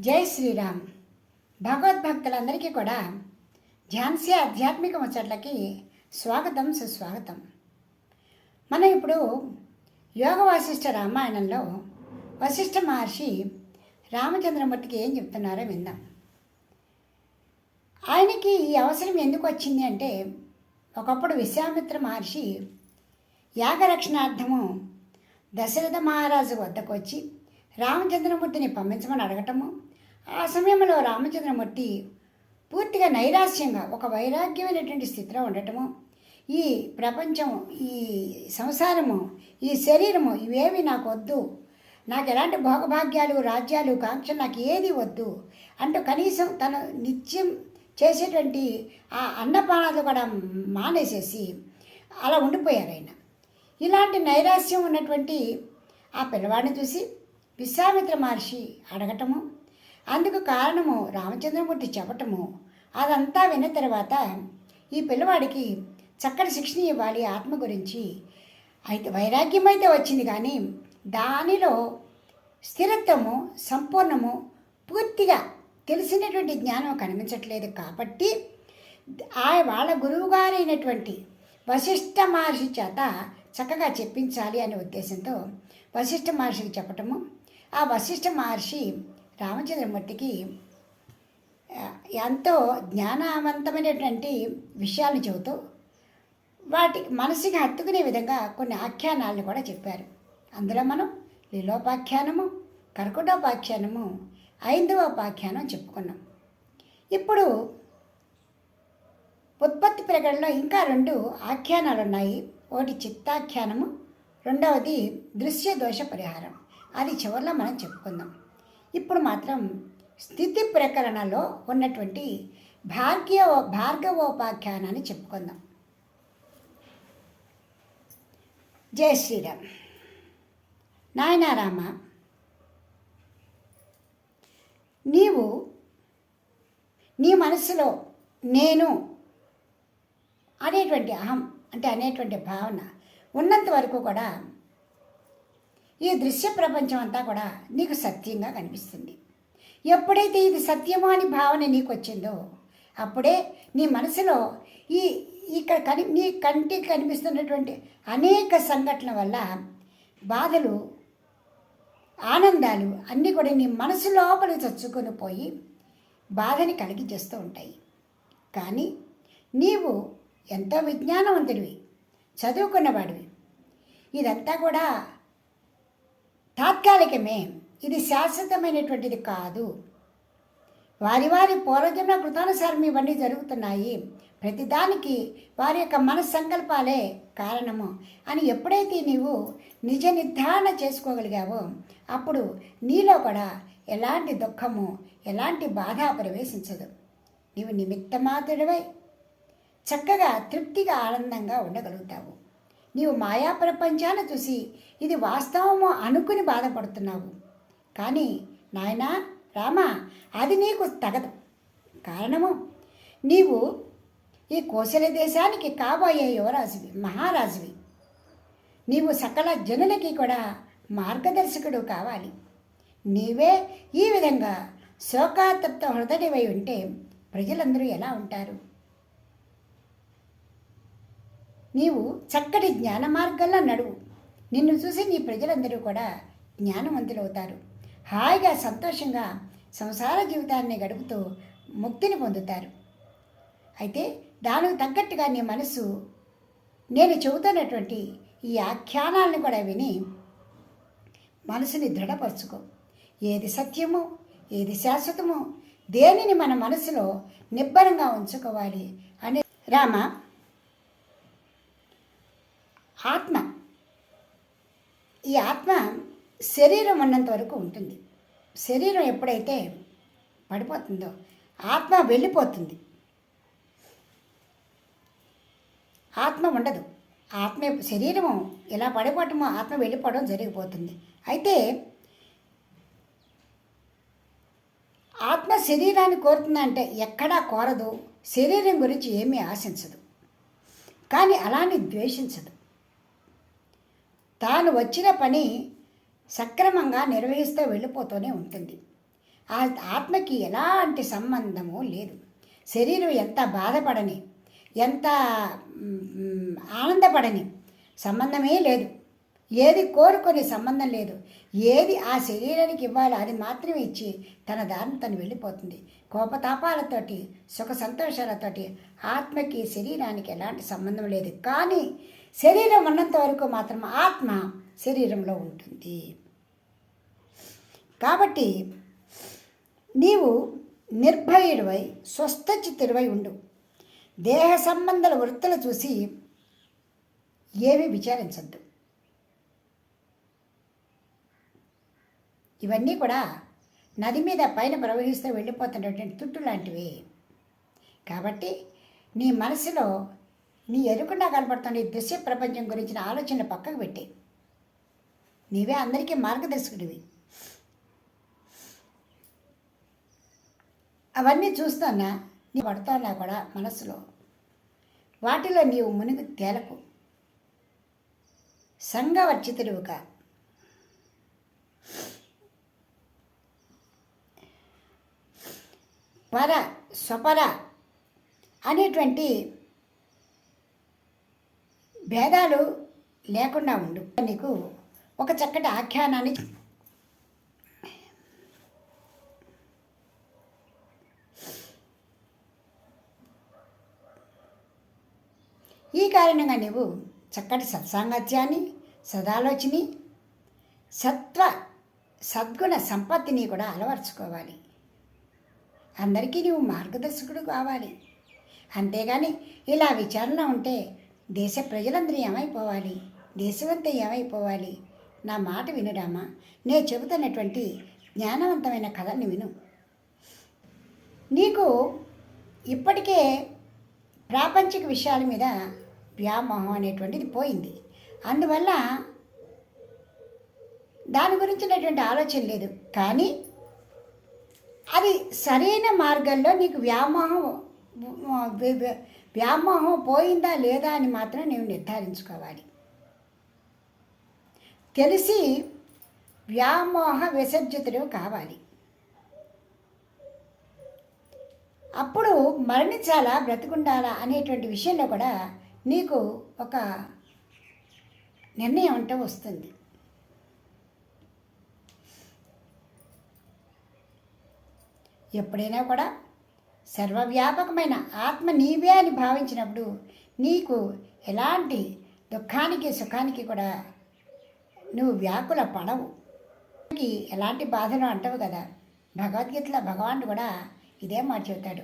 జై శ్రీరామ్. భగవద్భక్తులందరికీ కూడా ఝాన్సీ ఆధ్యాత్మిక ముచ్చట్లకి స్వాగతం సుస్వాగతం. మనం ఇప్పుడు యోగ వాసిష్ఠ రామాయణంలో వశిష్ఠ మహర్షి రామచంద్రమూర్తికి ఏం చెప్తున్నారో విందాం. ఆయనకి ఈ అవసరం ఎందుకు వచ్చింది అంటే ఒకప్పుడు విశ్వామిత్ర మహర్షి యాగరక్షణార్థము దశరథ మహారాజు వద్దకు వచ్చి రామచంద్రమూర్తిని పంపించమని అడగటము ఆ సమయంలో రామచంద్రమూర్తి పూర్తిగా నైరాస్యంగా ఒక వైరాగ్యమైనటువంటి స్థితిలో ఉండటము. ఈ ప్రపంచం ఈ సంసారము ఈ శరీరము ఇవేవి నాకు వద్దు. నాకు ఎలాంటి భోగభాగ్యాలు రాజ్యాలు కాంక్షలు నాకు ఏది వద్దు అంటూ కనీసం తను నిత్యం చేసేటువంటి ఆ అన్నపానాలు కూడా మానేసేసి అలా ఉండిపోయారు ఆయన. ఇలాంటి నైరాస్యం ఉన్నటువంటి ఆ పిల్లవాడిని చూసి విశ్వామిత్ర మహర్షి అడగటము అందుకు కారణము రామచంద్రమూర్తి చెప్పటము. అదంతా విన్న తర్వాత ఈ పిల్లవాడికి చక్కటి శిక్షణ ఇవ్వాలి ఆత్మ గురించి. అయితే వైరాగ్యం అయితే వచ్చింది కానీ దానిలో స్థిరత్వము సంపూర్ణము పూర్తిగా తెలిసినటువంటి జ్ఞానం కనిపించట్లేదు కాబట్టి ఆ వాళ్ళ గురువుగారైనటువంటి వశిష్ఠ మహర్షి చేత చక్కగా చెప్పించాలి అనే ఉద్దేశంతో వశిష్ఠ మహర్షికి చెప్పటము. ఆ వశిష్ఠ మహర్షి రామచంద్రమూర్తికి మట్టికి ఎంతో జ్ఞానవంతమైనటువంటి విషయాలను చెబుతూ వాటి మనసుకి హత్తుకునే విధంగా కొన్ని ఆఖ్యానాలను కూడా చెప్పారు. అందులో మనం లీలోపాఖ్యానము కర్కుటోపాఖ్యానము ఐందవోపాఖ్యానం చెప్పుకున్నాం. ఇప్పుడు ఉత్పత్తి ప్రకటనలో ఇంకా రెండు ఆఖ్యానాలు ఉన్నాయి. ఒకటి చిత్తాఖ్యానము రెండవది దృశ్య దోష పరిహారం. అది చివరిలో మనం చెప్పుకుందాం. ఇప్పుడు మాత్రం స్థితి ప్రకరణలో ఉన్నటువంటి భాగ్య భార్గవోపాఖ్యానాన్ని చెప్పుకుందాం. జై శ్రీరామ్. నాయనా రామ నీవు నీ మనసులో నేను అనేటువంటి అహం అంటే అనేటువంటి భావన ఉన్నంత వరకు కూడా ఈ దృశ్య ప్రపంచం అంతా కూడా నీకు సత్యంగా కనిపిస్తుంది. ఎప్పుడైతే ఇది సత్యమో అని భావన నీకు వచ్చిందో అప్పుడే నీ మనసులో ఈ ఇక్కడ కని నీ కంటికి కనిపిస్తున్నటువంటి అనేక సంఘటనల వల్ల బాధలు ఆనందాలు అన్నీ కూడా నీ మనసు లోపల చచ్చుకొని పోయి బాధని కలిగించేస్తూ ఉంటాయి. కానీ నీవు ఎంతో విజ్ఞానవంతుడివి చదువుకున్నవాడివి. ఇదంతా కూడా తాత్కాలికమే ఇది శాశ్వతమైనటువంటిది కాదు. వారి వారి పూర్వజన్మ కృతానుసారం ఇవన్నీ జరుగుతున్నాయి. ప్రతిదానికి వారి యొక్క మనస్సంకల్పాలే కారణము. అని ఎప్పుడైతే నీవు నిజ నిర్ధారణ చేసుకోగలిగావో అప్పుడు నీలో కూడా ఎలాంటి దుఃఖము ఎలాంటి బాధ ప్రవేశించదు. నీవు నిమిత్త మాత్రుడివై చక్కగా తృప్తిగా ఆనందంగా ఉండగలుగుతావు. నీవు మాయా ప్రపంచాన్ని చూసి ఇది వాస్తవము అనుకుని బాధపడుతున్నావు. కానీ నాయనా రామా అది నీకు తగదు. కారణము నీవు ఈ కోశల దేశానికి కాబోయే యువరాజువి మహారాజువి. నీవు సకల జనులకి కూడా మార్గదర్శకుడు కావాలి. నీవే ఈ విధంగా శోకాతప్త హృదయవై ఉంటే ప్రజలందరూ ఎలా ఉంటారు? నీవు చక్కటి జ్ఞాన మార్గంలో నడువు. నిన్ను చూసి నీ ప్రజలందరూ కూడా జ్ఞానవంతులవుతారు. హాయిగా సంతోషంగా సంసార జీవితాన్ని గడుపుతూ ముక్తిని పొందుతారు. అయితే దానికి తగ్గట్టుగా నీ మనసు నేను చెబుతున్నటువంటి ఈ ఆఖ్యానాలను కూడా విని మనసుని దృఢపరచుకో. ఏది సత్యమో ఏది శాశ్వతమో దేనిని మన మనసులో నిబ్బరంగా ఉంచుకోవాలి అనే రామ ఆత్మ. ఈ ఆత్మ శరీరం ఉన్నంత వరకు ఉంటుంది. శరీరం ఎప్పుడైతే పడిపోతుందో ఆత్మ వెళ్ళిపోతుంది. ఆత్మ ఉండదు. ఆత్మ శరీరము ఎలా పడిపోవటమో ఆత్మ వెళ్ళిపోవడం జరిగిపోతుంది. అయితే ఆత్మ శరీరాన్ని కోరుతుందంటే ఎక్కడా కోరదు. శరీరం గురించి ఏమీ ఆశించదు. కానీ అలానే ద్వేషించదు. తాను వచ్చిన పని సక్రమంగా నిర్వహిస్తూ వెళ్ళిపోతూనే ఉంటుంది. ఆ ఆత్మకి ఎలాంటి సంబంధము లేదు. శరీరం ఎంత బాధపడని ఎంత ఆనందపడని సంబంధమే లేదు. ఏది కోరుకునే సంబంధం లేదు. ఏది ఆ శరీరానికి ఇవ్వాలో అది మాత్రమే ఇచ్చి తన దారిని తను వెళ్ళిపోతుంది. కోపతాపాలతోటి సుఖ సంతోషాలతోటి ఆత్మకి శరీరానికి ఎలాంటి సంబంధం లేదు. కానీ శరీరం ఉన్నంత వరకు మాత్రం ఆత్మ శరీరంలో ఉంటుంది. కాబట్టి నీవు నిర్భయుడివై స్వస్థచిత్తుడివై ఉండు. దేహ సంబంధాల వృత్తులు చూసి ఏమీ విచారించద్దు. ఇవన్నీ కూడా నది మీద పైన ప్రవహిస్తూ వెళ్ళిపోతున్నటువంటి తుట్టు లాంటివి కాబట్టి నీ మనసులో నీ ఎరుకుండా కనపడుతున్న ఈ దృశ్య ప్రపంచం గురించిన ఆలోచన పక్కకు పెట్టి. నీవే అందరికీ మార్గదర్శకుడివి. అవన్నీ చూస్తున్నా నీ పడుతున్నా కూడా మనసులో? వాటిలో నీవు మునిగి తేలకు. సంఘవర్జితుడివిగా పర స్వపర అనేటువంటి భేదాలు లేకుండా ఉండు. నీకు ఒక చక్కటి ఆఖ్యానాన్ని ఈ కారణంగా నీవు చక్కటి సత్సాంగత్యాన్ని సదాలోచిని సత్వ సద్గుణ సంపత్తిని కూడా అలవర్చుకోవాలి. అందరికీ నువ్వు మార్గదర్శకుడు కావాలి. అంతేగాని ఇలా విచారణ ఉంటే దేశ ప్రజలందరూ ఏమైపోవాలి? దేశమంతా ఏమైపోవాలి? నా మాట వినురామా నేను చెబుతున్నటువంటి జ్ఞానవంతమైన కథని విను. నీకు ఇప్పటికే ప్రాపంచిక విషయాల మీద వ్యామోహం అనేటువంటిది పోయింది. అందువల్ల దాని గురించినటువంటి ఆలోచన లేదు. కానీ అది సరైన మార్గంలో నీకు వ్యామోహం వ్యామోహం పోయిందా లేదా అని మాత్రం నేను నిర్ధారించుకోవాలి. తెలిసి వ్యామోహ విసర్జితుడు కావాలి. అప్పుడు మరణించాలా బ్రతికుండాలా అనేటువంటి విషయంలో కూడా నీకు ఒక నిర్ణయం అంటూ వస్తుంది. ఎప్పుడైనా కూడా సర్వవ్యాపకమైన ఆత్మ నీవే అని భావించినప్పుడు నీకు ఎలాంటి దుఃఖానికి సుఖానికి కూడా నువ్వు వ్యాకుల పడవు. ఎలాంటి బాధలు అంటవు కదా. భగవద్గీతలో భగవానుడు కూడా ఇదే మాట చెబుతాడు.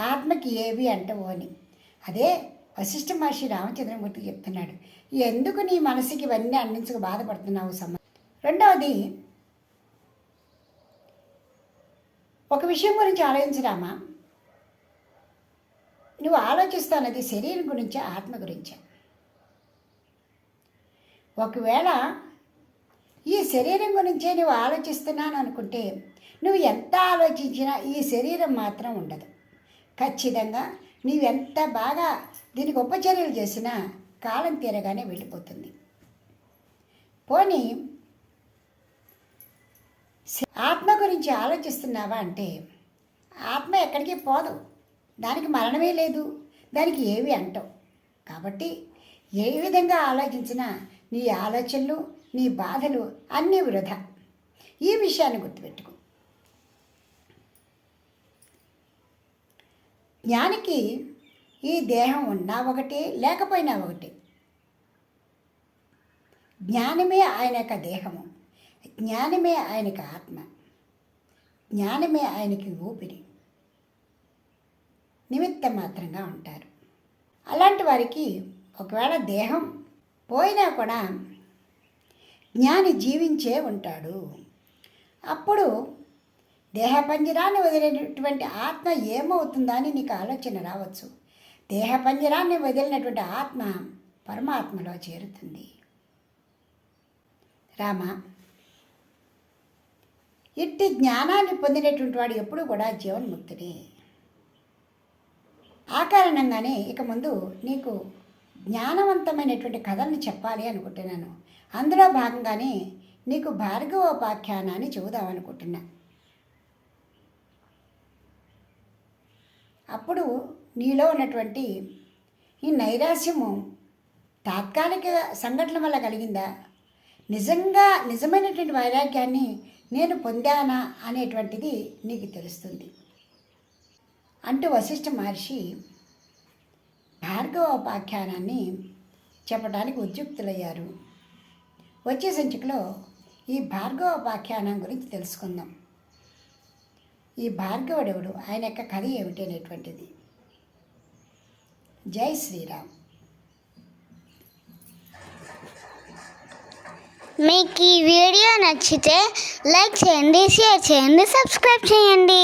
ఆత్మకి ఏవి అంటవు అని. అదే వశిష్ఠ మహర్షి రామచంద్రమూర్తి చెప్తున్నాడు. ఎందుకు నీ మనసుకి ఇవన్నీ అందించక బాధపడుతున్నావు సమ? రెండవది ఒక విషయం గురించి ఆలోచించరామా నువ్వు ఆలోచిస్తున్నది శరీరం గురించి ఆత్మ గురించి. ఒకవేళ ఈ శరీరం గురించే నువ్వు ఆలోచిస్తున్నాను అనుకుంటే నువ్వు ఎంత ఆలోచించినా ఈ శరీరం మాత్రం ఉండదు. ఖచ్చితంగా నీవెంత బాగా దీనికి ఉపచర్యలు చేసినా కాలం తీరగానే వెళ్ళిపోతుంది. పోనీ ఆత్మ గురించి ఆలోచిస్తున్నావా అంటే ఆత్మ ఎక్కడికి పోదు. దానికి మరణమే లేదు. దానికి ఏవి అంటావు? కాబట్టి ఏ విధంగా ఆలోచించినా నీ ఆలోచనలు నీ బాధలు అన్నీ వృధా. ఈ విషయాన్ని గుర్తుపెట్టుకో. జ్ఞానికి ఈ దేహం ఉన్నా ఒకటి లేకపోయినా ఒకటి. జ్ఞానమే ఆయన యొక్క దేహము. జ్ఞానమే ఆయనకి ఆత్మ. జ్ఞానమే ఆయనకి ఊపిరి. నిమిత్త మాత్రంగా ఉంటారు. అలాంటి వారికి ఒకవేళ దేహం పోయినా కూడా జ్ఞాని జీవించే ఉంటాడు. అప్పుడు దేహపంజరాన్ని వదిలినటువంటి ఆత్మ ఏమవుతుందా అని నీకు ఆలోచన రావచ్చు. దేహ పంజరాన్ని వదిలినటువంటి ఆత్మ పరమాత్మలో చేరుతుంది. రామ ఇట్టి జ్ఞానాన్ని పొందినటువంటి వాడు ఎప్పుడు కూడా జీవన్ముక్తుడే. ఆ కారణంగానే ఇక ముందు నీకు జ్ఞానవంతమైనటువంటి కథల్ని చెప్పాలి అనుకుంటున్నాను. అందులో భాగంగానే నీకు భార్గవోపాఖ్యానాన్ని చెబుదామనుకుంటున్నా అప్పుడు నీలో ఉన్నటువంటి ఈ నైరాశ్యము తాత్కాలిక సంఘటన వల్ల కలిగిందా? నిజంగా నిజమైనటువంటి వైరాగ్యాన్ని నేను పొందానా అనేటువంటిది నీకు తెలుస్తుంది. అంటూ వశిష్ఠ మహర్షి భార్గవోపాఖ్యానాన్ని చెప్పడానికి ఉద్యుక్తులయ్యారు. వచ్చే సంచికలో ఈ భార్గవోపాఖ్యానం గురించి తెలుసుకుందాం. ఈ భార్గవుడెవడు? ఆయన యొక్క కథ ఏమిటి అనేటువంటిది. జై శ్రీరామ్. మీకు ఈ వీడియో నచ్చితే లైక్ చేయండి షేర్ చేయండి సబ్స్క్రైబ్ చేయండి.